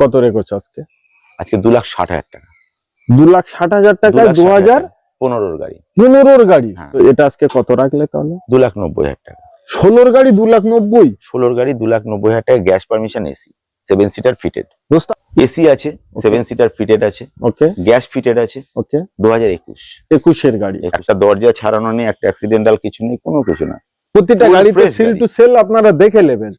কত রেখেছো আজকে? আজকে দু লাখ ষাট হাজার টাকা। দু লাখ ষাট হাজার লাখ দু হাজার টাকা। পনেরোর গাড়ি। পনেরোর গাড়ি। হ্যাঁ। এটা আজকে কত রাখলে তাহলে? দু লাখ নব্বই হাজার টাকা। ষোলোর গাড়ি দু লাখ নব্বই? ষোলোর গাড়ি দু লাখ নব্বই হাজার টাকা gas permission AC seven seater fitted AC আছে সেভেন সিটার ফিটেড আছে। ওকে গ্যাস ফিটেড আছে। ওকে দু হাজার একুশ। একুশের গাড়ি। একটা দরজা ছাড়ানো নেই একটা অ্যাক্সিডেন্টাল কিছু নেই কোনো কিছু না। প্রতিটা গাড়িতে সিল টু সেল আপনারা দেখে নেবেন।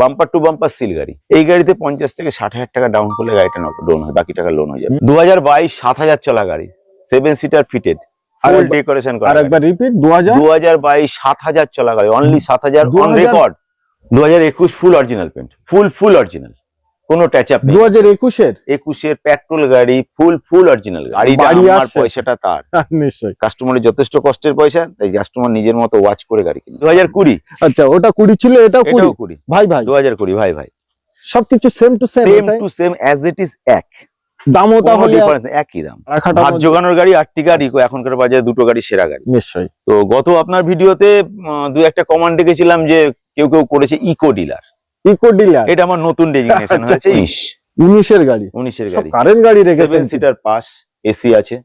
বাম্পার টু বাম্পার সিল গাড়ি। এই গাড়িতে পঞ্চাশ থেকে ষাট হাজার টাকা ডাউন করলে গাড়িটা লোন হয় বাকি টাকা লোন হয়ে যাবে। দু হাজার বাইশ সাত হাজার চলা গাড়ি seven seater fitted full decoration করা আরেকবার রিপিট দু হাজার দু হাজার বাইশ সাত হাজার চলা গাড়ি অনলি সাত হাজার অন রেকর্ড দু হাজার একুশ full original paint full full original কোনো টাচ আপ দু হাজার একুশের? একুশের পেট্রোল গাড়ি ফুল ফুল অরিজিনাল গাড়ি। আমার পয়সাটা তার। নিশ্চয়ই। কাস্টমারের যথেষ্ট কষ্টের পয়সা তাই কাস্টমার নিজের মতো ওয়াচ করে গাড়ি কিনে। দু হাজার কুড়ি। আচ্ছা ওটা কুড়ি ছিল এটাও কুড়ি? ভাই ভাই। দু হাজার কুড়ি ভাই ভাই। সবকিছু same to same same to same as it is এক। দামও তাহলে একই দাম। হাত জোগানোর গাড়ি আটটিকা রিকো এখনকার বাজারে দুটো গাড়ি সেরা গাড়ি। নিশ্চয়ই। তো গত আপনার ভিডিওতে দু একটা কমান্ড দেখেছিলাম যে কেউ কেউ করেছে ইকো ডিলার ইকো ডিলার এটা আমার নতুন ডেজিগনেশন আচ্ছা। হয়েছে। ইস উনিশের গাড়ি। উনিশের সব গাড়ি। কারেন্ট গাড়ি রেখেছেন সিটার পাস এসি আছে।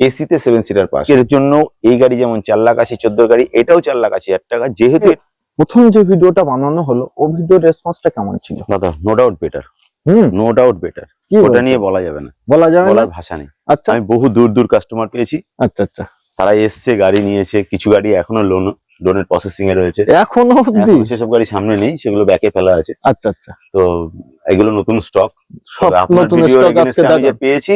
এসিতে সেভেন সিটার পাস এর জন্য এই গাড়ি যেমন চার লাখ আশি চোদ্দ গাড়ি এটাও চার লাখ আশি হাজার টাকা। যেহেতু প্রথম যে ভিডিওটা বানানো হলো ও ভিডিওর রেসপন্সটা কেমন ছিল? দাদা no doubt better hmm. No doubt better ওটা নিয়ে বলা যাবে না। বলা যাবে বলার ভাষা নেই। আচ্ছা। আমি বহু দূর দূর কাস্টমার পেয়েছি। আচ্ছা আচ্ছা। তারা এসছে গাড়ি নিয়েছে কিছু গাড়ি এখনও লোন লোনের প্রসেসিং এ রয়েছে। এখনও এখনও সেসব গাড়ি সামনে নেই সেগুলো ব্যাকে ফেলা আছে। আচ্ছা আচ্ছা। তো এগুলো নতুন স্টক সব নতুন স্টক আজকে আমি পেয়েছি।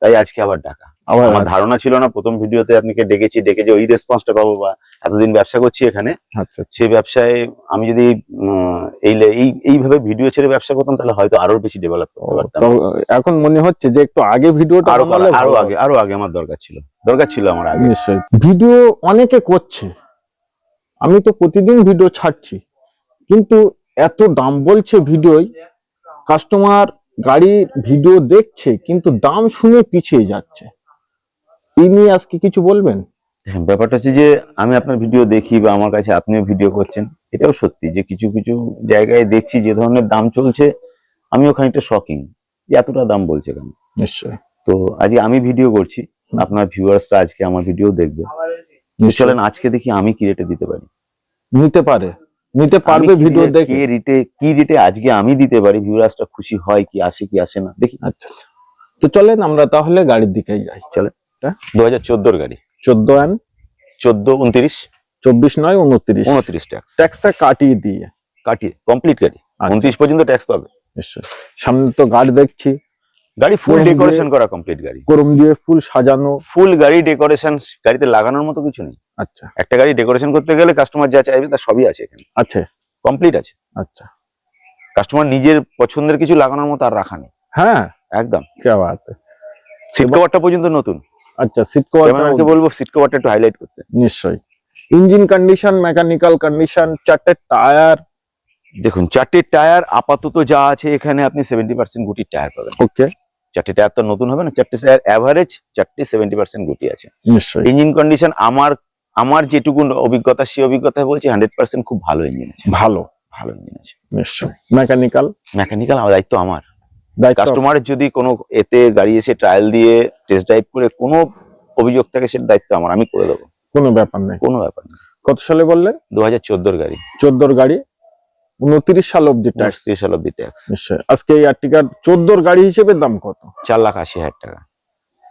তাই আজকে আবার ডাকা আমার ধারণা ছিল না প্রথম ভিডিওতে আপনাকে ডেকেছি ডেকে যে ওই রেসপন্সটা পাবো বা এতদিন ব্যবসা করছি এখানে। আচ্ছা আচ্ছা। সেই ব্যবসায় আমি যদি এই এই এইভাবে ভিডিও ছেড়ে ব্যবসা করতাম তাহলে হয়তো আরও বেশি ডেভেলপ করতে পারতাম। এখন মনে হচ্ছে যে একটু আগে ভিডিওটা আরও আরও আগে আরও আগে আমার দরকার ছিল। দরকার ছিল আমার আগে। নিশ্চয়ই। ভিডিও অনেকে করছে। আমি তো প্রতিদিন ভিডিও ছাড়ছি। কিন্তু এত দাম বলছে ভিডিওই কাস্টমার গাড়ির ভিডিও দেখছে কিন্তু দাম শুনে পিছিয়ে যাচ্ছে। এই নিয়ে আজকে কিছু বলবেন? হ্যাঁ, ব্যাপারটা হচ্ছে যে আমি আপনার ভিডিও দেখি বা আমার কাছে আপনিও ভিডিও করছেন এটাও সত্যি যে কিছু কিছু জায়গায় দেখছি যে ধরনের দাম চলছে আমিও খানিকটা শকিং এতটা দাম বলছে কেন? নিশ্চয়ই। তো আজকে আমি ভিডিও করছি আপনার ভিউয়ার্সরা আজকে আমার ভিডিও দেখবে। চলেন আজকে দেখি আমি কি রেটে দিতে পারি। নিতে পারে নিতে পারবে ভিডিও দেখে। কে রেটে কি রেটে আজকে আমি দিতে পারি ভিউয়ার্সটা খুশি হয় কি আসে কি আসে না দেখি। আচ্ছা। তো চলেন আমরা তাহলে গাড়ির দিকেই যাই। দু হাজার চোদ্দোর গাড়ি। চোদ্দ অ্যান চোদ্দ উনত্রিশ। চব্বিশ নয় উনত্রিশ। উনত্রিশ ট্যাক্স ট্যাক্সটা কাটিয়ে দিয়ে। কাটিয়ে কমপ্লিট গাড়ি। আচ্ছা। উনত্রিশ পর্যন্ত ট্যাক্স পাবে। নিশ্চয়ই। সামনে তো গাড়ি দেখছি। গাড়ি ফুল ডেকোরেশন করা কমপ্লিট গাড়ি। গরম দিয়ে ফুল সাজানো। ফুল গাড়ি ডেকোরেশন গাড়িতে লাগানোর মতো কিছু নেই। আচ্ছা। একটা গাড়ি ডেকোরেশন করতে গেলে কাস্টমার যা চাইবে তা সবই আছে এখানে। আচ্ছা কমপ্লিট আছে। আচ্ছা। কাস্টমার নিজের পছন্দের কিছু লাগানোর মতো আর রাখা নেই। হ্যাঁ। একদম। কে বাত সিট কভারটা পর্যন্ত নতুন। আচ্ছা সিট ক্যামেরাকে কভার বলব সিট কভারটা একটু হাইলাইট করতে। নিশ্চয়ই। ইঞ্জিন কন্ডিশন মেকানিক্যাল কন্ডিশন চারটে টায়ার দেখুন চারটে টায়ার আপাতত যা আছে এখানে আপনি সেভেন্টি পার্সেন্ট গুটির টায়ার পাবেন। ওকে চারটে টায়ার তো নতুন হবে না চারটে টায়ার অ্যাভারেজ চারটে সেভেন্টি পার্সেন্ট গুটি আছে। নিশ্চয়ই। ইঞ্জিন কন্ডিশন আমার আমার যেটুকু অভিজ্ঞতা সেই অভিজ্ঞতায় বলছি হান্ড্রেড পার্সেন্ট খুব ভালো ইঞ্জিন আছে। ভালো। ভালো ইঞ্জিন আছে। নিশ্চয়ই। মেকানিক্যাল মেকানিক্যাল দায়িত্ব আমার। দায়িত্ব? কাস্টমারের যদি কোনো এতে গাড়ি এসে ট্রায়াল দিয়ে টেস্ট ড্রাইভ করে কোনো অভিযোগ থাকে সেটা দায়িত্ব আমার আমি করে দেবো। কোনো ব্যাপার নেই। কোনো ব্যাপার না কত সালে বললে? দু হাজার চোদ্দোর গাড়ি। চোদ্দোর গাড়ি? উনত্রিশ সাল অব্দি ট্যাক্স তিরিশ সাল অব্দি ট্যাক্স নিশ্চয়ই আজকে এই আর্টিকার চোদ্দোর গাড়ি হিসেবে দাম কত? চার লাখ আশি হাজার টাকা।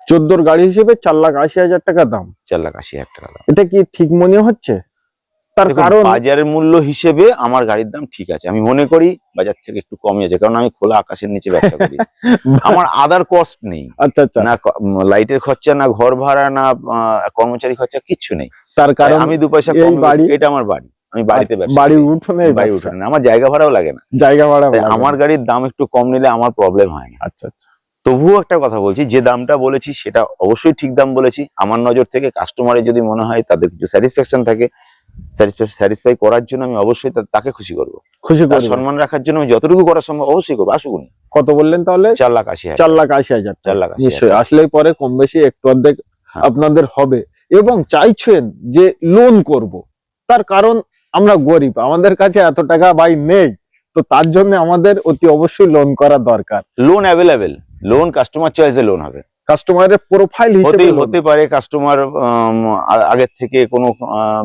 চোদ্দোর গাড়ি হিসেবে চার লাখ আশি হাজার টাকা দাম। চার লাখ আশি হাজার টাকা দাম। এটা কি ঠিক মনে হচ্ছে? তার কারণ বাজারের মূল্য হিসেবে আমার গাড়ির দাম ঠিক আছে। আমি মনে করি বাজার থেকে একটু কমই আছে কারণ আমি খোলা আকাশের নিচে ব্যবসা করি। আমার আদার কস্ট নেই। আচ্ছা আচ্ছা। না লাইটের খরচা না ঘর ভাড়া না কর্মচারী খরচা কিচ্ছু নেই। তার কারণ আমি দু পয়সা কম বাড়ি- এটা আমার বাড়ি। আমি বাড়িতে বাড়ি উঠোনে বাড়ি ব্যবসা। উঠে না আমার জায়গা ভাড়াও লাগে না। জায়গা ভাড়া আমার গাড়ির দাম একটু কম নিলে আমার প্রবলেম হয় না। আচ্ছা আচ্ছা। তবুও একটা কথা বলছি যে দামটা বলেছি সেটা অবশ্যই ঠিক দাম বলেছি। আমার নজর থেকে কাস্টমারের যদি মনে হয় তাদের কিছু স্যাটিসফ্যাকশন থাকে স্যাটিসফাই করার জন্য আমি অবশ্যই তাকে খুশি করব। খুশি তার করবেন। সম্মান রাখার জন্য আমি যতটুকু করা সম্ভব অবশ্যই করব। আসুক উনি। কত বললেন তাহলে? চার লাখ আশি হাজার। চার লাখ আশি হাজার। চার লাখ নিশ্চয়ই। আসলেই পরে কম বেশি একটু অর্ধেক হ্যাঁ। আপনাদের হবে। এবং চাইছেন যে লোন করব। তার কারণ আমরা গরিব আমাদের কাছে এত টাকা বাই নেই তো তার জন্য আমাদের অতি অবশ্যই লোন করা দরকার। লোন অ্যাভেলেবেল লোন কাস্টমার চয়েসে লোন হবে। কাস্টমারের প্রোফাইল হিসেবে হতে পারে কাস্টমার আগের থেকে কোনো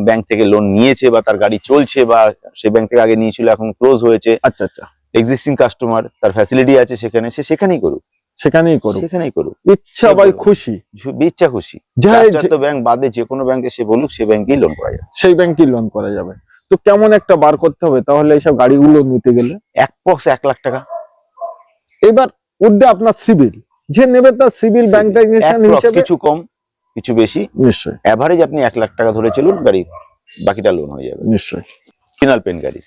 ব্যাংক থেকে লোন নিয়েছে বা তার গাড়ি চলছে বা সে ব্যাংক থেকে আগে নিয়েছিল এখন ক্লোজ হয়েছে। আচ্ছা আচ্ছা। এক্সিস্টিং কাস্টমার তার ফ্যাসিলিটি আছে সেখানে সে সেখানেই করুক। সেখানেই করুক। সেখানেই করুক। ইচ্ছা বলব। খুশি। ইচ্ছা খুশি। ব্যাংক বাদে যে কোনো ব্যাংকে সে বলুক সে ব্যাংকেই লোন করা যাবে। সেই ব্যাংকই লোন করা যাবে। তো কেমন একটা বার করতে হবে? তাহলে এইসব গাড়িগুলো নিতে গেলে? এক বক্স এক লাখ টাকা। এবার উদ্যে আপনার সিভিল যে নেবে তার সিভিল ব্যাংক কিছু কম কিছু বেশি। নিশ্চয়ই। অ্যাভারেজ আপনি এক লাখ টাকা ধরে চলুন গাড়ি বাকিটা লোন হয়ে যাবে। নিশ্চয় অরিজিনাল পেন গাড়ি।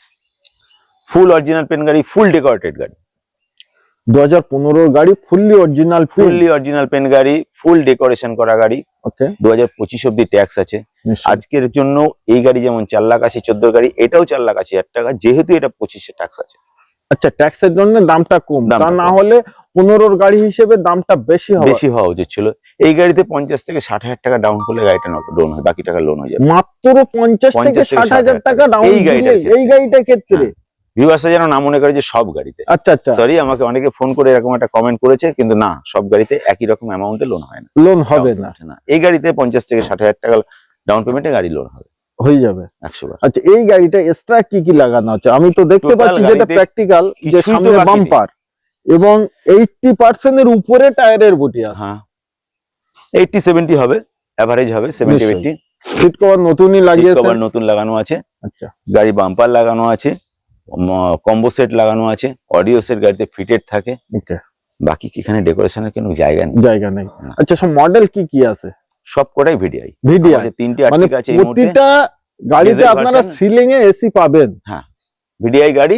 ফুল অরিজিনাল পেন গাড়ি ফুল ডেকোরেটেড গাড়ি। দু হাজার গাড়ি fully original fully original paint গাড়ি ফুল ডেকোরেশন করা গাড়ি। ওকে দু হাজার পঁচিশ অব্দি ট্যাক্স আছে। আজকের জন্য এই গাড়ি যেমন চার লাখ আশি চোদ্দ গাড়ি এটাও চার লাখ আশি হাজার টাকা যেহেতু এটা পঁচিশে ট্যাক্স আছে। আচ্ছা ট্যাক্সের জন্য দামটা কম তা না। হলে পনেরোর গাড়ি হিসেবে দামটা বেশি হবে। বেশি হওয়া উচিত ছিল। এই গাড়িতে পঞ্চাশ থেকে ষাট হাজার টাকা ডাউন করলে গাড়িটা লোন হয় বাকি টাকা লোন হয়ে যাবে। মাত্র পঞ্চাশ 50 থেকে ষাট হাজার টাকা ডাউন এই ক্ষেত্রে। এই গাড়িটার ক্ষেত্রে। ভিউয়ার্সরা যেন না মনে করে যে সব গাড়িতে। আচ্ছা আচ্ছা। সরি আমাকে অনেকে ফোন করে এরকম একটা কমেন্ট করেছে কিন্তু না সব গাড়িতে একই রকম অ্যামাউন্টে লোন হয় না। লোন হবে না। না। এই গাড়িতে পঞ্চাশ থেকে ষাট হাজার টাকা ডাউন পেমেন্টে গাড়ি লোন হবে। হয়ে যাবে। একশো আচ্ছা এই গাড়িটা এক্সট্রা কি কি লাগানো আছে আমি তো দেখতে পাচ্ছি যেটা প্র্যাকটিক্যাল যে সামনে বাম্পার এবং এইটটি পার্সেন্টের উপরে টায়ারের বটি আছে। হ্যাঁ। এইটটি সেভেন্টি হবে অ্যাভারেজ হবে সেভেন্টি নিশ্চয়ই। এইটটি সিট কভার নতুনই লাগিয়েছে কভার নতুন লাগানো আছে। আচ্ছা। গাড়ি বাম্পার লাগানো আছে। কম্বো সেট লাগানো আছে অডিও সেট গাড়িতে ফিটেড থাকে। বাকি এখানে ডেকোরেশনের কোনো জায়গা নেই? জায়গা নেই। আচ্ছা সব মডেল কি কি আছে? সব কটাই ভিডিআই ভিডিআই তিনটি মানে আর্টিক আছে এই মুহূর্তে প্রতিটা গাড়িতে আপনারা সিলিং এ এসি পাবেন। হ্যাঁ ভিডিআই গাড়ি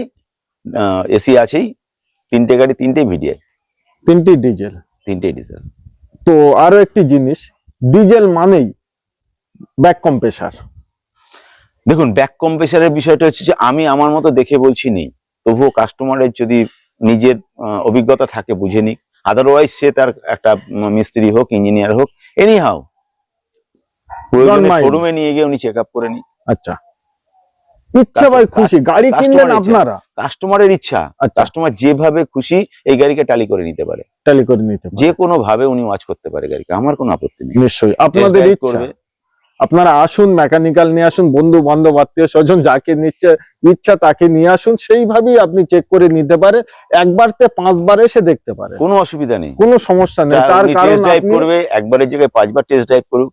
এসি আছেই। তিনটে গাড়ি তিনটেই ভিডিআই তিনটি ডিজেল তিনটেই ডিজেল তো আরও একটি জিনিস ডিজেল মানেই ব্যাক কম্প্রেসার দেখুন ব্যাক কম্প্রেসারের বিষয়টা হচ্ছে যে আমি আমার মতো দেখে বলছি নেই। তবুও কাস্টমারের যদি নিজের অভিজ্ঞতা থাকে বুঝে নিক। আদারওয়াইজ সে তার একটা মিস্ত্রি হোক ইঞ্জিনিয়ার হোক এনি mind. শোরুমে নিয়ে গিয়ে উনি চেক আপ করে নিক। আচ্ছা। ইচ্ছা ভাই খুশি গাড়ি কিনলেন ইচ্ছা। আপনারা? কাস্টমারের ইচ্ছা। আচ্ছা। কাস্টমার যেভাবে খুশি এই গাড়িকে টালি করে নিতে পারে। টালি করে নিতে পারেন। যে কোনো ভাবে উনি ওয়াচ করতে পারে গাড়িকে আমার কোনো আপত্তি নেই। নিশ্চয়ই। আপনাদের ইচ্ছা। করবে। আপনারা আসুন মেকানিক্যাল নিয়ে আসুন বন্ধু বান্ধব আত্মীয় স্বজন যাকে নিচ্ছে ইচ্ছা তাকে নিয়ে আসুন সেইভাবেই আপনি চেক করে নিতে পারে একবার পাঁচবার এসে দেখতে পারে কোনো অসুবিধা নেই। কোনো সমস্যা নেই। তার কারণ টেস্ট ড্রাইভ করবে একবারের জায়গায় পাঁচবার টেস্ট ড্রাইভ করুক।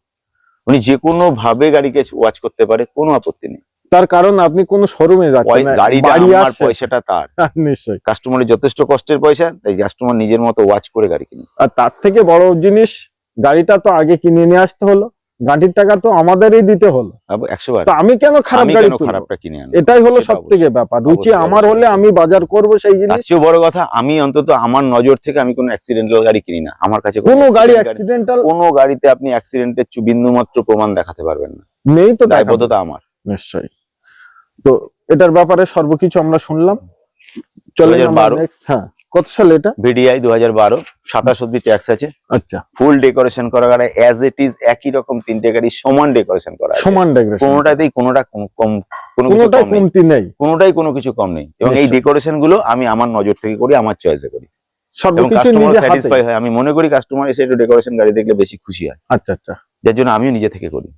উনি যে কোনো ভাবে গাড়িকে ওয়াচ করতে পারে কোনো আপত্তি নেই। তার কারণ আপনি কোনো শোরুমে যাচ্ছেন গাড়িটা আমার পয়সাটা তার। নিশ্চয়ই। কাস্টমারের যথেষ্ট কষ্টের পয়সা তাই কাস্টমার নিজের মতো ওয়াচ করে গাড়ি কিনে আর তার থেকে বড় জিনিস গাড়িটা তো আগে কিনে নিয়ে আসতে হলো। গাড়ির টাকা তো আমাদেরই দিতে হলো। একশো তো আমি কেন খারাপ গাড়ি খারাপটা কিনে এটাই হলো সব থেকে ব্যাপার। রুচি আমার হলে আমি বাজার করব সেই জিনিস। বড় কথা আমি অন্তত আমার নজর থেকে আমি কোনো অ্যাক্সিডেন্টাল গাড়ি কিনি না। আমার কাছে কোনো গাড়ি অ্যাক্সিডেন্টাল কোনো গাড়িতে আপনি অ্যাক্সিডেন্টের বিন্দু মাত্র প্রমাণ দেখাতে পারবেন না। নেই তো দায়বদ্ধতা আমার। নিশ্চয়ই। তো এটার ব্যাপারে সর্বকিছু আমরা শুনলাম। চলে 2012 হ্যাঁ। কত সালে এটা? ভিডিআই দু হাজার বারো সাতাশ অব্দি ট্যাক্স আছে। আচ্ছা। ফুল ডেকোরেশন করা গাড়ি অ্যাজ ইট ইজ একই রকম তিনটে গাড়ি সমান ডেকোরেশন করা সমান কোনোটাতেই কোনোটা কম- কোনোটাই কম নেই। কমতি নেই। কোনোটাই কোনো কিছু কম নেই। এবং এই ডেকোরেশনগুলো আমি আমার নজর থেকে করি আমার চয়েসে করি। আমি মনে করি কাস্টমার এসে একটু ডেকোরেশন গাড়ি দেখলে বেশি খুশি হয়। আচ্ছা আচ্ছা। যার জন্য আমিও নিজে থেকে করি।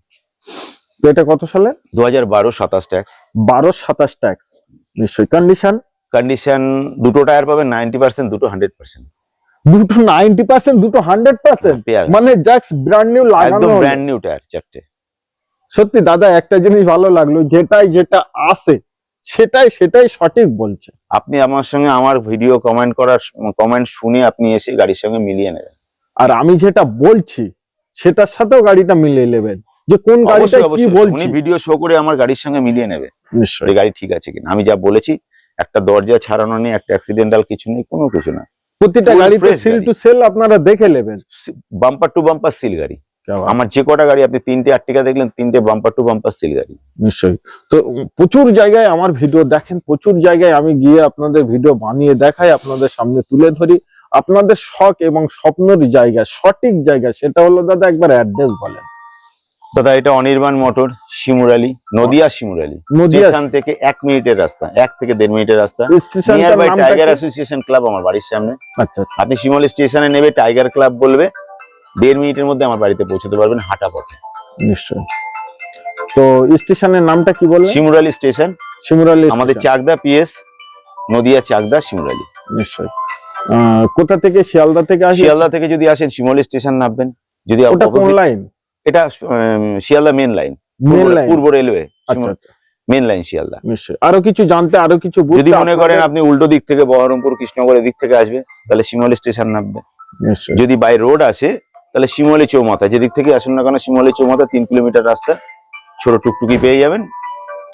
তো এটা কত সালে? দু হাজার বারো সাতাশ ট্যাক্স বারো সাতাশ ট্যাক্স নিশ্চয়ই। কন্ডিশন কন্ডিশন দুটো টায়ার পাবে নাইনটি পার্সেন্ট দুটো হান্ড্রেড পার্সেন্ট দুটো নাইনটি পার্সেন্ট দুটো হান্ড্রেড পার্সেন্ট মানে জাস্ট ব্র্যান্ড নিউ লাগানো একদম ব্র্যান্ড নিউ টায়ার চারটে। সত্যি দাদা একটা জিনিস ভালো লাগল যেটাই যেটা আসে সেটাই সেটাই সঠিক বলছে। আপনি আমার সঙ্গে আমার ভিডিও কমেন্ট করার কমেন্ট শুনে আপনি এসে গাড়ির সঙ্গে মিলিয়ে নেবেন। আর আমি যেটা বলছি সেটার সাথেও গাড়িটা মিলিয়ে নেবেন। যে কোন গাড়িটা কি বলছি? ভিডিও শো করে আমার গাড়ির সঙ্গে মিলিয়ে নেবে নিশ্চয়ই। গাড়ি ঠিক আছে কিনা। আমি যা বলেছি একটা দরজা ছাড়ানো নেই একটা অ্যাক্সিডেন্টাল কিছু নেই কোনো কিছু না। প্রতিটা গাড়িতে সিল টু সেল আপনারা দেখে নেবেন। বাম্পার টু বাম্পার সিল গাড়ি। আমার যে কটা গাড়ি আপনি তিনটে আটটিকা দেখলেন তিনটে বাম্পার টু বাম্পার সিল গাড়ি। নিশ্চয়ই। তো প্রচুর জায়গায় আমার ভিডিও দেখেন প্রচুর জায়গায় আমি গিয়ে আপনাদের ভিডিও বানিয়ে দেখাই আপনাদের সামনে তুলে ধরি। আপনাদের শখ এবং স্বপ্নের জায়গা সঠিক জায়গা সেটা হলো দাদা একবার অ্যাড্রেস বলেন। দাদা এটা অনির্বাণ মোটর শিমুরালি নদিয়া শিমুরালি স্টেশন থেকে এক মিনিটের রাস্তা এক থেকে দেড় মিনিটের রাস্তা। Near by tiger association club আমার বাড়ির সামনে। আচ্ছা আচ্ছা, আপনি শিমুরালি স্টেশনে নেবে টাইগার ক্লাব বলবে দেড় মিনিটের মধ্যে আমার বাড়িতে পৌঁছতে পারবেন হাঁটা পথে। নিশ্চয়ই। তো স্টেশনের নামটা কি বললেন? শিমুরালি স্টেশন। শিমুরালি আমাদের। চাকদা পিএস নদিয়া চাকদা শিমুরালি নিশ্চয়ই। কোথা থেকে? শিয়ালদা থেকে শিয়ালদা থেকে যদি আসেন শিমুরালি স্টেশন নামবেন। যদি ওটা কোন লাইন এটা শিয়ালদা মেন লাইন পূর্ব রেলওয়ে মেন লাইন শিয়ালদা। নিশ্চয়ই। আরও কিছু জানতে আরও কিছু যদি মনে করেন আপনি উল্টো দিক থেকে বহরমপুর কৃষ্ণনগরের দিক থেকে আসবে তাহলে শিমলি স্টেশন নামবে। যদি বাই রোড আসে তাহলে শিমলি চৌমাথা। যেদিক থেকে আসুন না কেন শিমলি চৌমাথা তিন কিলোমিটার রাস্তা। ছোট টুকটুকি পেয়ে যাবেন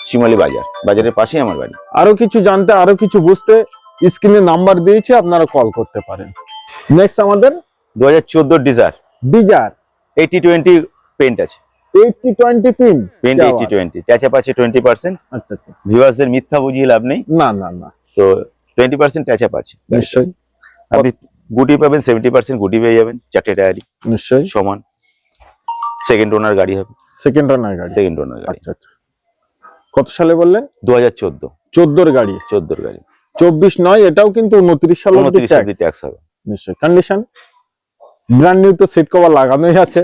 শিমলি বাজার। বাজারের পাশেই আমার বাড়ি। আরও কিছু জানতে আরও কিছু বুঝতে স্ক্রিনে নাম্বার দিয়েছে আপনারা কল করতে পারেন। নেক্সট আমাদের দু হাজার চোদ্দ Dzire. Dzire. Eighty twenty paint আছে। এইটটি টোয়েন্টি তিন paint eighty twenty touch up আছে টোয়েন্টি পার্সেন্ট। আচ্ছা আচ্ছা। ভিউয়ার্সদের মিথ্যা বুঝিয়ে লাভ নেই। না না না। তো টোয়েন্টি পার্সেন্ট ট্যাচআপ আছে। নিশ্চয়ই। আপনি গুটি পাবেন সেভেন্টি পার্সেন্ট গুটি পেয়ে যাবেন চারটে টায়ারই। নিশ্চয়ই। সমান। সেকেন্ড ওনার গাড়ি হবে। সেকেন্ড রানার গাড়ি। সেকেন্ড ওনার গাড়ি। আচ্ছা আচ্ছা। কত সালে বললেন দু হাজার চোদ্দ। চোদ্দোর গাড়ি। চোদ্দোর গাড়ি। চব্বিশ নয় এটাও কিন্তু উনত্রিশ সাল। অব্দি ট্যাক্স হবে। নিশ্চয়ই। কন্ডিশন ব্র্যান্ড নিউ তো সিট কভার লাগানোই আছে।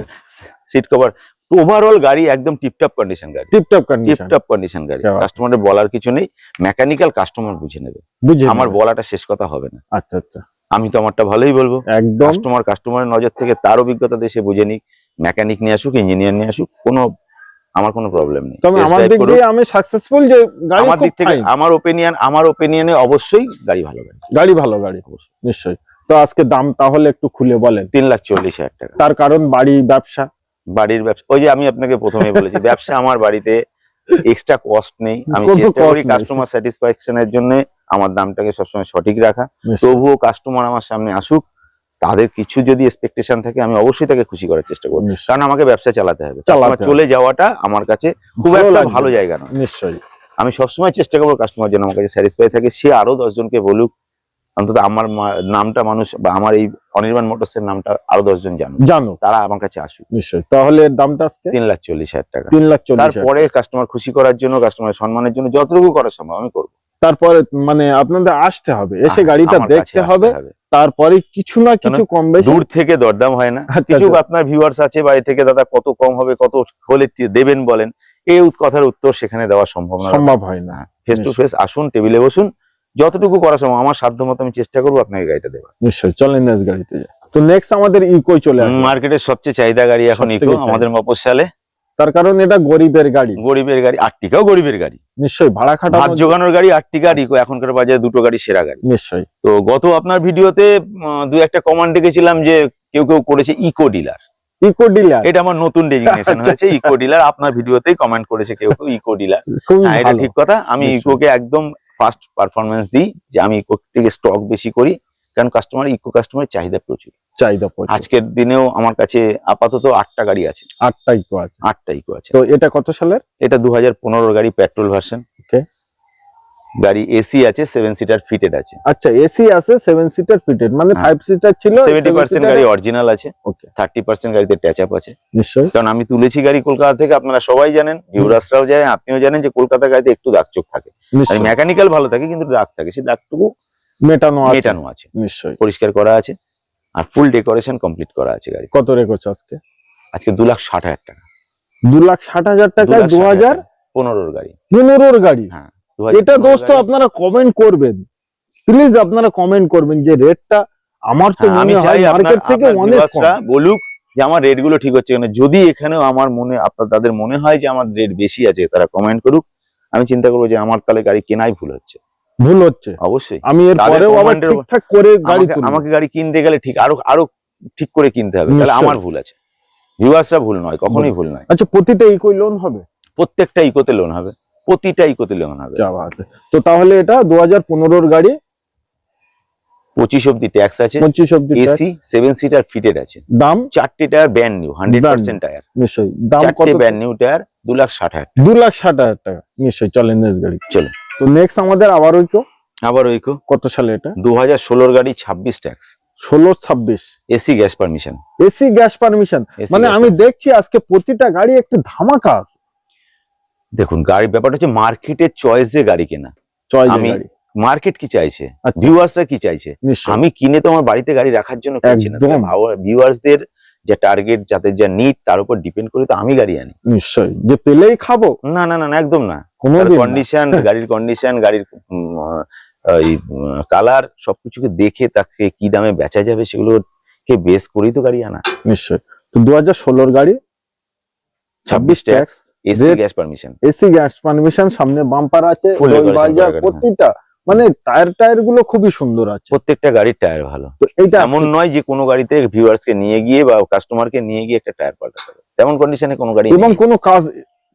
সিট কভার ওভারঅল গাড়ি একদম টিপটপ কন্ডিশন গাড়ি। টিপটপ কন্ডিশন টিপটপ কন্ডিশন গাড়ি? কাস্টমারের বলার কিছু নেই মেকানিক্যাল কাস্টমার বুঝে নেবে। বুঝি আমার বলাটা শেষ কথা হবে না। আচ্ছা আচ্ছা। আমি তো আমারটা ভালোই বলব। একদম। কাস্টমার কাস্টমারের নজর থেকে তার অভিজ্ঞতা দিয়ে সে বুঝে নিক। মেকানিক নিয়ে আসুক ইঞ্জিনিয়ার নিয়ে আসুক কোনো আমার কোনো প্রবলেম নেই। তবে আমার দিক। দিয়ে আমি সাকসেসফুল যে গাড়ি আমার দিক থেকে আমার ওপিনিয়ন আমার ওপিনিয়নে অবশ্যই গাড়ি ভালো গাড়ি। গাড়ি ভালো গাড়ি। অবশ্যই। নিশ্চয়ই। তো আজকে দাম তাহলে একটু খুলে বলেন। তিন লাখ চল্লিশ হাজার টাকা। তার কারণ বাড়ি ব্যবসা? বাড়ির ব্যবসা ওই যে আমি আপনাকে প্রথমে বলেছি ব্যবসা আমার বাড়িতে এক্সট্রা কস্ট নেই। আমি চেষ্টা করি। কাস্টমার স্যাটিসফ্যাকশনের জন্য আমার দামটাকে সবসময় সঠিক রাখা। তবুও কাস্টমার আমার সামনে আসুক তাদের কিছু যদি এক্সপেকটেশন থাকে আমি অবশ্যই তাকে খুশি করার চেষ্টা করব। কারণ আমাকে ব্যবসা চালাতে হবে। চলে যাওয়াটা আমার কাছে খুব একটা ভালো জায়গা নয়। নিশ্চয়ই। আমি সবসময় চেষ্টা করব কাস্টমার যেন আমার কাছে স্যাটিসফাই থাকে। সে আরও দশজনকে বলুক অন্তত আমার নামটা মানুষ বা আমার এই অনির্বাণ মোটরস এর নামটা আরও দশজন জানুক। জানো তারা আমার কাছে আসুক। নিশ্চয়ই। তাহলে দামটা আজকে? তিন লাখ চল্লিশ হাজার টাকা। তিন লাখ চল্লিশ। তারপরে কাস্টমার খুশি করার জন্য কাস্টমারের সম্মানের জন্য যতটুকু করা সম্ভব আমি করব। তারপরে মানে আপনাদের আসতে হবে। এসে গাড়িটা আমার দেখতে হবে। তারপরে কিছু না কিছু কম বেশি দূর থেকে দরদাম হয় না। আচ্ছা, কিছু আচ্ছা। আপনার ভিউয়ার্স আছে বাড়ি থেকে দাদা কত কম হবে কত হলে দেবেন বলেন এই কথার উত্তর সেখানে দেওয়া সম্ভব না। সম্ভব হয় না। ফেস টু ফেস আসুন টেবিলে বসুন। যতটুকু করা সম্ভব আমার সাধ্য মতো আমি চেষ্টা করব আপনাকে গাড়িটা দেওয়ার। নিশ্চয়ই চলেন গাড়িতে তো নেক্সট আমাদের ইকোই চলে মার্কেটের সবচেয়ে চাহিদা গাড়ি এখন ইকো। আমাদের মফস্বলে। তার কারণ এটা গরিবের গাড়ি। গরিবের গাড়ি আটটিকাও গরিবের গাড়ি। নিশ্চয়ই ভাড়া ভাত খাটানো জোগানোর গাড়ি আটটিকা ইকো এখনকার বাজারে দুটো গাড়ি সেরা গাড়ি। নিশ্চয়ই। তো গত আপনার ভিডিওতে দু একটা কমান্ড দেখেছিলাম যে কেউ কেউ করেছে ইকো ডিলার ইকো ডিলার এটা আমার নতুন ডেজিগনেশন আচ্ছা, হয়েছে ইকো ডিলার আপনার ভিডিওতেই কমেন্ট করেছে কেউ কেউ ইকো ডিলার হ্যাঁ এটা ঠিক কথা। আমি। ইকোকে একদম ফার্স্ট পারফরমেন্স দিই যে আমি ইকো থেকে স্টক বেশি করি কারণ কাস্টমার ইকো কাস্টমারের চাহিদা প্রচুর। চাহিদা প্রচুর। আজকের দিনেও আমার কাছে আপাতত আটটা গাড়ি আছে। আটটা ইকো আছে। আটটা ইকো আছে। তো এটা কত সালের? এটা দু হাজার পনেরো গাড়ি পেট্রোল ভার্সন Okay. গাড়ি এসি আছে সেভেন সিটার ফিটেড আছে। আচ্ছা এসি আছে সেভেন সিটার ফিটেড মানে হ্যাঁ। ফাইভ সিটার ছিল সেভেন্টি পার্সেন্ট গাড়ি অরিজিনাল আছে ওকে থার্টি পার্সেন্ট গাড়িতে ট্যাচ আপ আছে। নিশ্চয়ই। কারণ আমি তুলেছি গাড়ি কলকাতা থেকে আপনারা সবাই জানেন ইউরাসরাও জানেন আপনিও জানেন যে কলকাতা গাড়িতে একটু দাগ চোখ থাকে। মেকানিক্যাল ভালো থাকে কিন্তু দাগ থাকে সেই দাগটুকু মেটানো আছে। মেটানো আছে। নিশ্চয়ই। পরিষ্কার করা আছে আর ফুল ডেকোরেশন কমপ্লিট করা আছে গাড়ি কত রেখেছো আজকে? আজকে দু লাখ ষাট হাজার টাকা। দু লাখ ষাট হাজার টাকায় লাখ দু হাজার পনেরোর গাড়ি। পনেরোর গাড়ি? হ্যাঁ। এটা দোস্ত আপনারা কমেন্ট করবেন। প্লিজ আপনারা কমেন্ট করবেন যে রেটটা আমার তো হ্যাঁ, মনে হয় মার্কেট থেকে অনেক বলুক যে আমার রেটগুলো ঠিক হচ্ছে কিনা। যদি এখানেও আমার মনে আপনার তাদের মনে হয় যে আমার রেট বেশি আছে তারা কমেন্ট করুক। আমি চিন্তা করব যে আমার তাহলে গাড়ি কেনাই ভুল হচ্ছে। ভুল হচ্ছে। অবশ্যই। আমি এর পরেও আবার ঠিকঠাক করে গাড়ি আমাকে আমাকে গাড়ি কিনতে গেলে ঠিক আরও আরও ঠিক করে কিনতে হবে। তাহলে আমার ভুল আছে। ভিউয়ার্সরা ভুল নয় কখনোই ভুল। নয়। আচ্ছা প্রতিটা ইকোই লোন হবে? প্রত্যেকটা ইকোতে লোন হবে। প্রতিটা ইকোতে লোন হবে। তো তাহলে এটা দু হাজার গাড়ি। পঁচিশ অব্দি ট্যাক্স আছে। পঁচিশ অব্দি এসি সেভেন সিটার ফিটেড আছে। দাম? চারটে tyre brand new hundred percent tyre নিশ্চয়ই। দাম কত? ব্যান্ড নিউ টায়ার দু লাখ ষাট হাজার দু লাখ ষাট হাজার টাকা। নিশ্চয়ই চলেন গাড়ি। চলো। তো নেক্সট আমাদের আবার ইকো আবার ওইকো কত সালে এটা? দু হাজার ষোলোর গাড়ি ছাব্বিশ ট্যাক্স ষোলো ছাব্বিশ। AC gas permission AC gas permission মানে আমি দেখছি আজকে প্রতিটা গাড়ি একটু ধামাকা আছে। দেখুন গাড়ির ব্যাপারটা হচ্ছে মার্কেটের চয়েসে গাড়ি কেনা চয়েস আমি মার্কেট কি চাইছে? আচ্ছা। ভিউয়ার্সরা কি চাইছে? আমি কিনে তো আমার বাড়িতে গাড়ি রাখার জন্য কিনছি না। ভিউয়ার্সদের যে টার্গেট যাতে যা নিট তার উপর ডিপেন্ড করে তো আমি গাড়ি আনি। নিশ্চয় যে পেলেই খাব? না না না একদম না। কোনো কন্ডিশন গাড়ির কন্ডিশন গাড়ির এই কালার সবকিছুকে দেখে তাকে কি দামে বেচা যাবে সেগুলো কে বেস করেই তো গাড়ি আনা। নিশ্চয় তো দু হাজার ষোলোর গাড়ি ছাব্বিশ tax AC gas permission. AC gas permission সামনে বাম্পার আছে Full দই decoration বাইজার করা গাড়ি, প্রতিটা মানে টায়ার টায়ারগুলো খুবই সুন্দর আছে। প্রত্যেকটা গাড়ির টায়ার ভালো। তো এইটা এমন নয় যে কোনো গাড়িতে ভিউয়ার্স কে নিয়ে গিয়ে বা কাস্টমারকে নিয়ে গিয়ে একটা টায়ার পাল্টাতে হবে। তেমন কন্ডিশনে কোনো গাড়ি এবং কোনো কাজ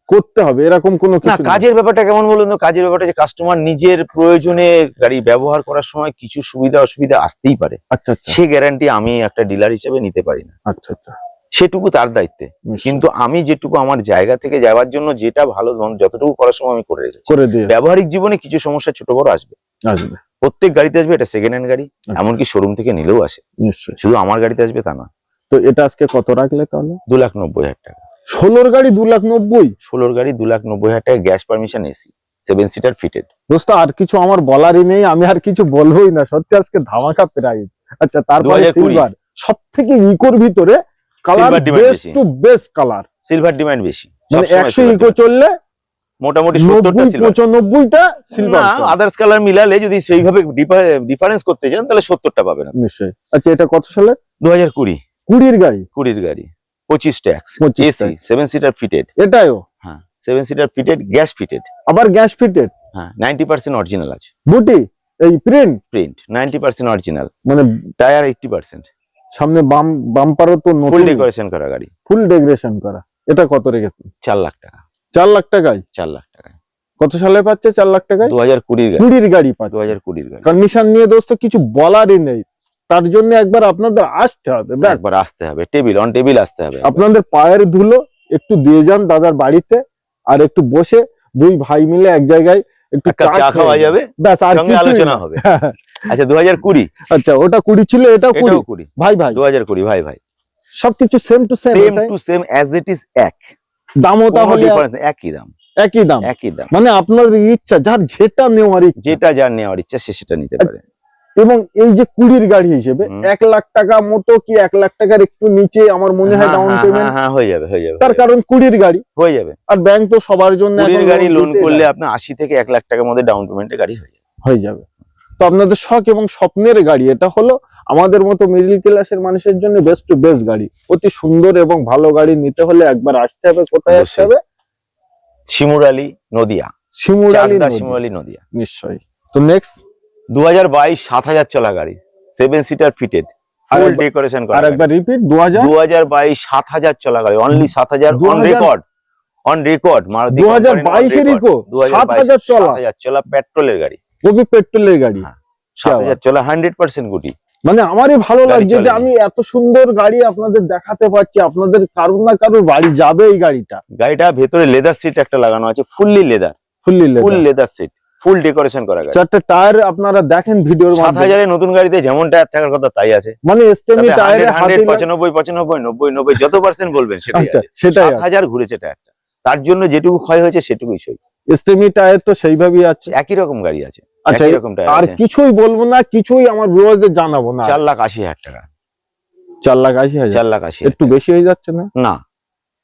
করতে হবে এরকম কোনো কিছু কাজের ব্যাপারটা কেমন বলুন তো? কাজের ব্যাপারটা যে কাস্টমার নিজের প্রয়োজনে গাড়ি ব্যবহার করার সময় কিছু সুবিধা অসুবিধা আসতেই পারে। আচ্ছা আচ্ছা। সে গ্যারান্টি আমি একটা ডিলার হিসেবে নিতে পারি না। আচ্ছা আচ্ছা। সেটুকু তার দায়িত্বে। কিন্তু আমি যেটুকু আমার জায়গা থেকে যাওয়ার জন্য যেটা ভালো যতটুকু করার সময় আমি করে রেখেছি। ব্যবহারিক জীবনে কিছু সমস্যা ছোট বড় আসবে। আসবে। প্রত্যেক গাড়িতে আসবে এটা সেকেন্ড হ্যান্ড গাড়ি আচ্ছা। এমনকি শোরুম থেকে নিলেও আসে। শুধু আমার গাড়িতে আসবে তা না তো এটা আজকে কত রাখলে তাহলে? দু লাখ নব্বই হাজার টাকা। ষোলোর গাড়ি দু লাখ নব্বই? ষোলোর গাড়ি দু লাখ নব্বই হাজার টাকা gas permission AC seven seater fitted দোস্ত আর কিছু আমার বলারই নেই আমি আর কিছু বলবোই না। সত্যি আজকে ধামাকা প্রাইস আচ্ছা তারপরে সিলভার সব থেকে ইকোর ভিতরে colour best to best colour silver demand বেশি। মানে সবসময় একশো silver ইকো চললে মোটামুটি সত্তরটা নব্বই সিলভার পঁচানব্বইটা সিলভার না আদার্স কালার মিলালে যদি সেইভাবে ডিফারেন্স করতে চান তাহলে সত্তরটা পাবেন নিশ্চয়ই। আচ্ছা এটা কত সালে? দু হাজার কুড়ি। কুড়ির গাড়ি? কুড়ির গাড়ি। পঁচিশ tax. AC tax। Seven seater fitted এটাইও? হ্যাঁ seven seater fitted gas fitted আবার গ্যাস ফিটেড হ্যাঁ নাইনটি পার্সেন্ট অরিজিনাল আছে। বুটি? এই print print ninety percent original মানে টায়ার এইটটি পার্সেন্ট সামনে বাম বাম্পারও তো ফুল ডেকোরেশন করা গাড়ি। ফুল ডেকোরেশন করা। এটা কত রেখেছে চার লাখ টাকা। চার লাখ টাকায়? চার লাখ টাকা কত সালে পাচ্ছে চার লাখ টাকায়? দু হাজার কুড়ির গাড়ি। কুড়ির গাড়ি দু হাজার কুড়ির গাড়ি। কন্ডিশন নিয়ে দোস্ত কিছু বলারই নেই। তার জন্য একবার আপনাদের আসতে হবে একবার আসতে হবে। টেবিল অন টেবিল আসতে হবে। আপনাদের পায়ের ধুলো একটু দিয়ে যান দাদার বাড়িতে আর একটু বসে দুই ভাই মিলে এক জায়গায় একটু এক চা খাওয়া যাবে। ব্যাস আর আলোচনা হবে। আচ্ছা দু হাজার কুড়ি। আচ্ছা ওটা কুড়ি ছিল এটাও কুড়ি। ভাই ভাই। দু হাজার কুড়ি ভাই ভাই। সবকিছু same to same same to same as it is এক। দামও তাহলে একই দাম। একই দাম। একই দাম। মানে আপনার ইচ্ছা যার যেটা নেওয়ার ইচ্ছা। যেটা যার নেওয়ার ইচ্ছা সে সেটা নিতে পারে। এবং এই যে কুড়ির গাড়ি হিসেবে এক লাখ টাকা মতো কি এক লাখ টাকার একটু নিচে আমার মনে হয় হ্যাঁ, ডাউন হ্যাঁ, পেমেন্ট হ্যাঁ, হ্যাঁ, হয়ে যাবে হয়ে যাবে। তার কারণ কুড়ির গাড়ি। হয়ে যাবে। আর ব্যাংক তো সবার জন্য কুড়ির গাড়ি লোন করলে। আপনার আশি থেকে এক লাখ টাকার মধ্যে ডাউন পেমেন্টে গাড়ি হয়ে যাবে। হয়ে যাবে। তো আপনাদের শখ এবং স্বপ্নের গাড়ি এটা হলো আমাদের মতো মিডল ক্লাসের মানুষের জন্য বেস্ট টু বেস্ট গাড়ি। অতি সুন্দর এবং ভালো গাড়ি নিতে হলে একবার আসতে হবে কোথায় আসতে। হবে? শিমুরালি নদিয়া। শিমুরালি শিমুরালি নদিয়া। নিশ্চয়ই। তো নেক্সট দু হাজার বাইশ সাত হাজার চলা গাড়ি seven seater fitted full decoration আর করা একবার রিপিট দু হাজার দু হাজার বাইশ সাত হাজার চলা গাড়ি অনলি সাত হাজার on record on record Maruti Eeco চলা। হাজার চলা পেট্রোলের গাড়ি। কবি পেট্রোলের গাড়ি। হ্যাঁ। সাত হাজার চলা হান্ড্রেড পার্সেন্ট গুটি। মানে আমারই ভালো লাগছে যে আমি এত সুন্দর গাড়ি আপনাদের দেখাতে পারছি আপনাদের কারোর না কারোর বাড়ি যাবে এই গাড়িটা। গাড়িটা ভেতরে লেদার সিট একটা লাগানো আছে fully leather fully full leather seat full decoration করা গাড়ি। চারটে টায়ার আপনারা দেখেন ভিডিওর মাধ্যমে। হাজারের নতুন গাড়িতে যেমন টায়ার থাকার কথা তাই আছে। মানে এস্টেমি টায়ারে হান্ড্রেড হাতে লাগ- পঁচানব্বই পঁচানব্বই নব্বই নব্বই যত পার্সেন্ট বলবেন সেটাই আচ্ছা আছে। সেটাই হাজার ঘুরেছে টায়ারটা তার জন্য যেটুকু ক্ষয় হয়েছে সেটুকুই সই। এস্টেমি টায়ার তো সেইভাবেই আছে। একই রকম গাড়ি আছে। আচ্ছা আর কিছুই বলব না কিছুই আমার ভিউয়ারদের জানাব না। চার লাখ আশি হাজার টাকা। চার লাখ আশি হাজার? চার লাখ আশি একটু বেশি হয়ে যাচ্ছে না? না।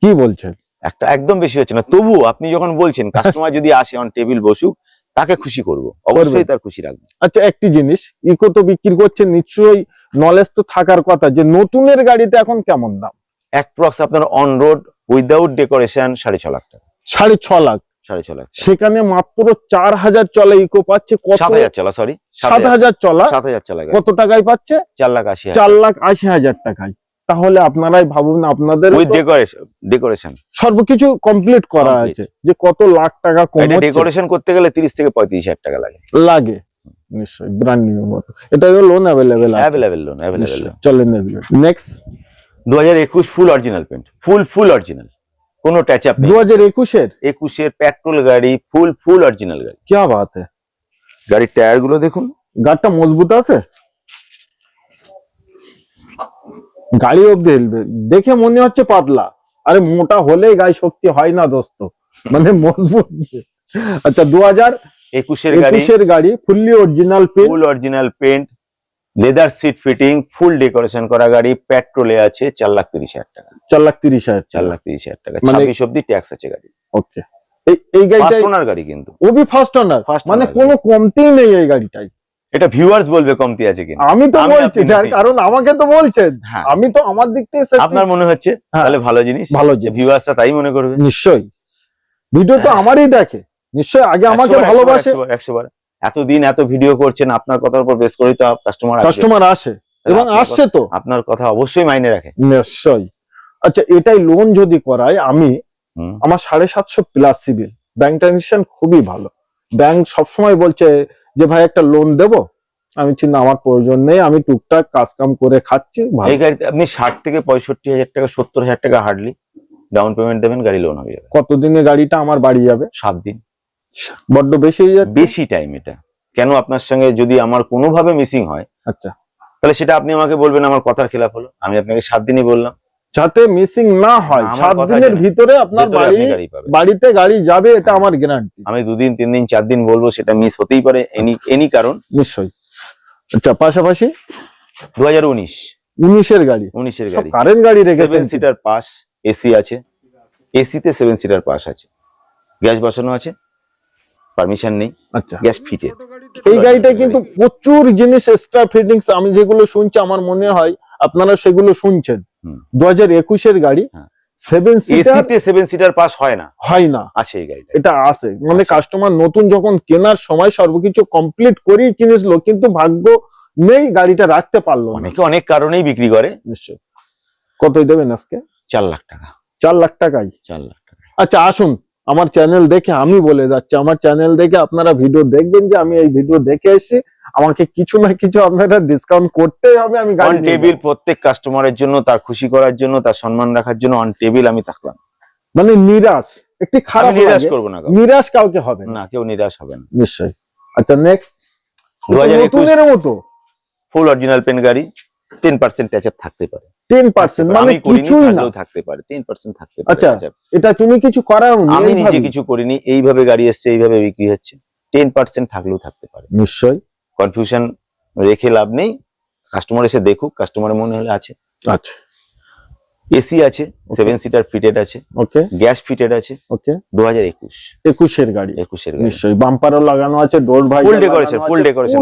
কি বলছেন? একটা একদম বেশি হচ্ছে না। তবুও আপনি যখন বলছেন কাস্টমার যদি আসে অন টেবিল বসুক তাকে খুশি করব। অবশ্যই তার খুশি রাখব। আচ্ছা একটি জিনিস ইকো তো বিক্রি করছে নিশ্চয়ই নলেজ তো থাকার কথা যে নতুনের গাড়িতে এখন কেমন দাম? অ্যাপ্রক্স আপনার অন রোড উইদাউট ডেকোরেশন সাড়ে ছ লাখ টাকা। সাড়ে ছ লাখ। সাড়ে ছ লাখ সেখানে মাত্র চার হাজার চলা ইকো পাচ্ছে সাত হাজার চলা সরি সাত হাজার। চলা সাত হাজার চলা কত টাকায় পাচ্ছে? চার লাখ আশি চার লাখ আশি হাজার টাকায়। তাহলে আপনারাই ভাবুন আপনাদের ডেকোরেশন ডেকোরেশন সর্বকিছু কমপ্লিট করা আছে যে কত লাখ টাকা কম এটা ডেকোরেশন করতে গেলে তিরিশ থেকে পঁয়ত্রিশ হাজার টাকা লাগে। লাগে নিশ্চয়ই ব্র্যান্ড নিউ মতো এটা লোন আছে। লোন নিশ্চয়ই। চলেন নেক্সট দু হাজার একুশ full original paint full full original কোনো ট্যাচ আপ দু হাজার একুশের? একুশের পেট্রোল গাড়ি ফুল ফুল অরিজিনাল গাড়ি। কে বাত গাড়ির টায়ারগুলো দেখুন। গাড়িটা মজবুত আছে? গাড়ি অব্দি হেলবে। দেখে মনে হচ্ছে পাতলা। আরে মোটা হলে গায়ে শক্তি হয় না দোস্ত। মানে মজবুত। আচ্ছা দু হাজার একুশের গাড়ি fully original paint full original paint leather seat fitting full decoration করা গাড়ি পেট্রোলে আছে চার লাখ তিরিশ হাজার টাকা। চার লাখ তিরিশ হাজার চার লাখ তিরিশ হাজার টাকা। মানে- ছাব্বিশ অব্দি ট্যাক্স আছে গাড়ি ওকে এই এই গাড়িটা ওনার গাড়ি কিন্তু। ওবি ফার্স্ট ওনার মানে কোনো কমতিই নেই এই গাড়িটাই। এটা ভিউয়ার্স বলবে কমতি আছে কিনা। আমি তো বলছি কারণ আমাকে তো বলছেন। হ্যাঁ। আমি তো আমার দিক থেকে আপনার মনে হচ্ছে? হ্যাঁ। তাহলে ভালো জিনিস। ভালো যে। ভিউয়ার্সটা তাই মনে করবে? নিশ্চয়ই। ভিডিও তো হ্যাঁ। আমারই দেখে। নিশ্চয়ই আগে আমাকে ভালোবাসে। একশো বার, একশো বার। এতদিন এত ভিডিও করছেন আপনার কথার উপর বেস করেই তো কাস্টমার কাস্টমার আসে এবং আসছে তো। আপনার কথা অবশ্যই মাইনে রাখে। নিশ্চয়ই। আচ্ছা এটাই লোন যদি করাই আমি আমার সাড়ে সাতশো প্লাস সিভিল ব্যাংক ট্রানজেকশন খুবই ভালো। ব্যাংক সবসময় বলছে যে ভাই একটা লোন দেব? আমি চিন্তা আমার প্রয়োজন নেই। আমি টুকটাক কাজ কাম করে খাচ্ছি। এই গাড়িতে আপনি ষাট থেকে পঁয়ষট্টি হাজার টাকা সত্তর হাজার টাকা হার্ডলি ডাউন পেমেন্ট দেবেন গাড়ি লোন হয়ে যাবে। কতদিনে গাড়িটা আমার বাড়ি যাবে? সাত দিন। বড্ড বেশি হয়ে যাচ্ছে? বেশি টাইম এটা। কেন আপনার সঙ্গে যদি আমার কোনোভাবে মিসিং হয় আচ্ছা। তাহলে সেটা আপনি আমাকে বলবেন আমার কথার খেলাপ হলো। আমি আপনাকে সাত দিনই বললাম। যাতে মিসিং না হয় সাত দিনের ভিতরে আপনার বাড়ি বাড়িতে গাড়ি যাবে এটা আমার গ্যারান্টি আমি দুদিন তিন দিন চার দিন বলব সেটা মিস হতেই পারে এনি এনি কারণ। নিশ্চয়ই। আচ্ছা পাশাপাশি? দু হাজার উনিশ। উনিশের গাড়ি। উনিশের গাড়ি। কারেন্ট গাড়ি সেভেন সিটার পাস এসি আছে। এসিতে সেভেন সিটার পাস আছে। গ্যাস বসানো আছে। পারমিশন নেই আচ্ছা। গ্যাস ফিটে এই গাড়িটা কিন্তু প্রচুর জিনিস এক্সট্রা ফিটিংস আমি যেগুলো শুনছি আমার মনে হয় আপনারা সেগুলো শুনছেন। দু হাজার একুশের গাড়ি। সেভেন সিটার এসিতে সেভেন সিটার পাস হয় না। হয় না। আছে এই গাড়িটা। এটা আছে। মানে কাস্টমার নতুন যখন কেনার সময় সর্বকিছু কমপ্লিট করেই কিনেছিল কিন্তু ভাগ্য নেই গাড়িটা রাখতে পারল অনেকে অনেক কারণেই বিক্রি করে। নিশ্চয় কতই দেবেন আজকে? চার লাখ টাকা। চার লাখ টাকাই। চার লাখ টাকা। আচ্ছা আসুন। আমার চ্যানেল দেখে আমি বলে যাচ্ছি। আমার চ্যানেল দেখে আপনারা ভিডিও দেখবেন যে আমি এই ভিডিও দেখে এসেছি। আমাকে কিছু না কিছু আপনারা ডিসকাউন্ট করতেই হবে আমি অন টেবিল প্রত্যেক কাস্টমারের জন্য তার খুশি করার জন্য তার সম্মান রাখার জন্য অন টেবিল আমি থাকলাম। মানে নিরাশ একটি খারাপ নিরাশ। করব না। নিরাশ কাউকে হবে না। কেউ নিরাশ হবে না। নিশ্চয়ই। আচ্ছা নেক্সট 2021 নতুনের মতো। ফুল অরিজিনাল পেন গাড়ি টেন পার্সেন্ট ট্যাচার থাকতে পারে। টেন পার্সেন্ট মানে কিছুই না। থাকতে পারে টেন পার্সেন্ট থাকতে পারে আচ্ছা, এটা তুমি কিছু করাও আমি নিজে কিছু করিনি এইভাবে গাড়ি এসছে এইভাবে বিক্রি হচ্ছে। টেন পার্সেন্ট থাকলেও থাকতে পারে। নিশ্চয়ই। কনফিউশন রেখে লাভ নেই। কাস্টমার এসে দেখুক কাস্টমারের মনে হলে আছে। আচ্ছা। এসি আছে সেভেন সিটার ফিটেড আছে ওকে গ্যাস ফিটেড আছে ওকে দু হাজার একুশ। একুশের গাড়ি। একুশের নিশ্চয়ই। বাম্পারও লাগানো আছে ডোর ভাই ফুল ডেকোরেশন ফুল ডেকোরেশন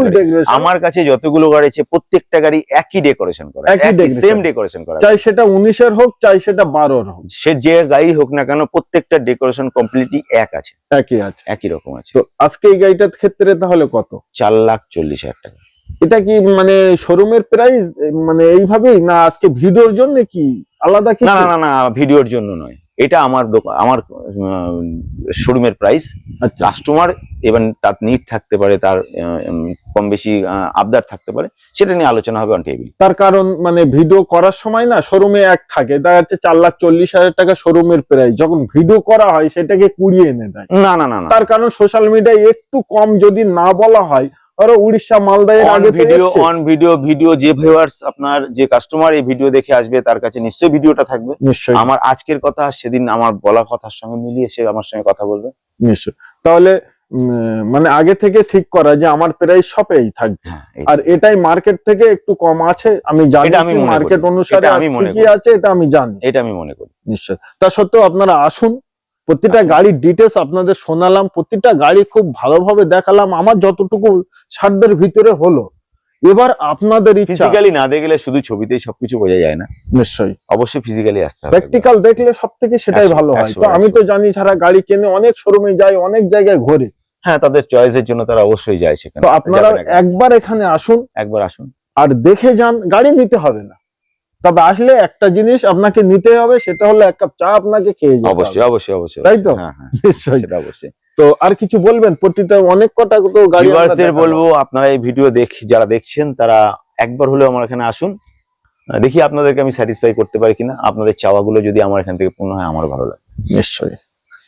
আমার কাছে যতগুলো গাড়ি আছে প্রত্যেকটা গাড়ি একই ডেকোরেশন করা একই সেম ডেকোরেশন করা চাই সেটা উনিশের হোক চাই সেটা বারোর হোক। সে যে গাড়ি হোক না কেন প্রত্যেকটা ডেকোরেশন কমপ্লিটলি এক আছে। একই আছে। একই রকম আছে। তো আজকে এই গাড়িটার ক্ষেত্রে তাহলে কত? চার লাখ চল্লিশ হাজার টাকা। এটা কি মানে শোরুমের প্রাইস মানে এইভাবেই না আজকে ভিডিওর জন্য কি আলাদা কি না না না ভিডিওর জন্য নয়। এটা আমার দোকান আমার শোরুমের প্রাইস কাস্টমার এবার তার নিট থাকতে পারে তার কম বেশি আবদার থাকতে পারে সেটা নিয়ে আলোচনা হবে অন টেবিল তার কারণ মানে ভিডিও করার সময় না শোরুমে এক থাকে দেখা যাচ্ছে চার লাখ চল্লিশ হাজার টাকা শোরুমের প্রাইস যখন ভিডিও করা হয় সেটাকে কুড়িয়ে এনে দেয়। না না না না। তার কারণ সোশ্যাল মিডিয়ায় একটু কম যদি না বলা হয় ধরো উড়িষ্যা মালদা এর অন আগে ভিডিও। অন ভিডিও ভিডিও যে ভিউয়ার্স আপনার যে কাস্টমার এই ভিডিও দেখে আসবে তার কাছে নিশ্চয়ই ভিডিওটা থাকবে। নিশ্চয়ই। আমার আজকের কথা সেদিন আমার বলা কথার সঙ্গে মিলিয়ে সে আমার সঙ্গে কথা বলবে। নিশ্চয়ই। তাহলে মানে আগে থেকে ঠিক করা যে আমার প্রাইস সবেই থাকবে। হ্যাঁ আর এটাই মার্কেট থেকে একটু কম আছে আমি জানি এটা আমি মার্কেট অনুসারে আমি মনে করি। আছে এটা আমি জানি। এটা আমি মনে করি। নিশ্চয় তা সত্ত্বেও আপনারা আসুন প্রতিটা। গাড়ির ডিটেলস আপনাদের শোনালাম প্রতিটা গাড়ি খুব ভালোভাবে দেখালাম আমার যতটুকু সাধ্যের ভিতরে হলো। এবার আপনাদের ফিজিক্যালি না দেখলে শুধু ছবিতেই সবকিছু বোঝা যায় না। নিশ্চয়ই। অবশ্যই ফিজিক্যালি আসতে হবে। প্র্যাকটিক্যাল দেখলে সব থেকে সেটাই ভালো হয়। তো আমি তো জানি যারা গাড়ি কেনে অনেক শোরুমে যায় অনেক জায়গায় ঘোরে। হ্যাঁ তাদের চয়েসের জন্য তারা অবশ্যই যায় সেখানে। তো আপনারা? একবার এখানে আসুন। একবার আসুন। আর দেখে যান গাড়ি নিতে হবে না। তবে আসলে একটা জিনিস আপনাকে নিতে হবে সেটা হলো এক কাপ চা আপনাকে খেয়ে যেতে অবশ্যই অবশ্যই অবশ্যই তাই তো? হ্যাঁ হ্যাঁ নিশ্চয়ই। সেটা অবশ্যই। তো আর কিছু বলবেন? প্রতিটা অনেক কথা তো গাড়ি বলব আপনারা এই ভিডিও দেখ যারা দেখছেন তারা একবার হলেও আমার এখানে আসুন। দেখি আপনাদেরকে আমি স্যাটিসফাই করতে পারি কিনা। আপনাদের চাওয়াগুলো যদি আমার এখান থেকে পূর্ণ হয় আমার ভালো লাগে। নিশ্চয়ই।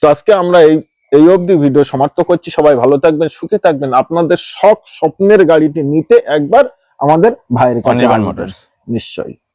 তো আজকে আমরা এই এই অবধি ভিডিও সমাপ্ত করছি। সবাই ভালো থাকবেন সুখে থাকবেন। আপনাদের শখ স্বপ্নের গাড়িটি নিতে একবার আমাদের ভাইয়ের কাছে মোটরস নিশ্চয়ই।